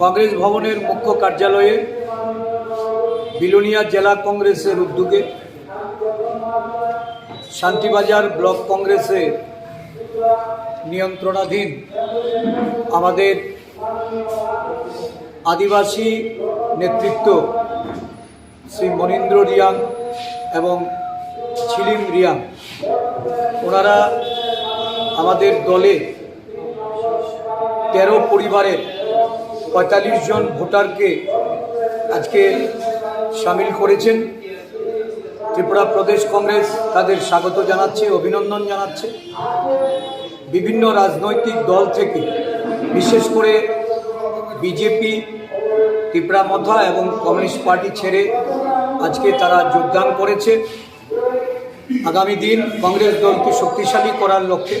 কংগ্রেস ভবনের মুখ্য কার্যালয়ে বিলোনিয়া জেলা কংগ্রেসের উদ্যোগে শান্তিবাজার ব্লক কংগ্রেসে নিয়ন্ত্রণাধীন আমাদের আদিবাসী নেতৃত্ব শ্রী মনীন্দ্র রিয়াং এবং ছিলিম রিয়াং। ওনারা আমাদের দলে তেরো পরিবারের পঁয়তাল্লিশ জন ভোটারকে আজকে সামিল করেছেন। ত্রিপুরা প্রদেশ কংগ্রেস তাদের স্বাগত জানাচ্ছে, অভিনন্দন জানাচ্ছে। বিভিন্ন রাজনৈতিক দল থেকে, বিশেষ করে বিজেপি ত্রিপুরা মথা এবং কমিউনিস্ট পার্টি ছেড়ে আজকে তারা যোগদান করেছে। আগামী দিন কংগ্রেস দলকে শক্তিশালী করার লক্ষ্যে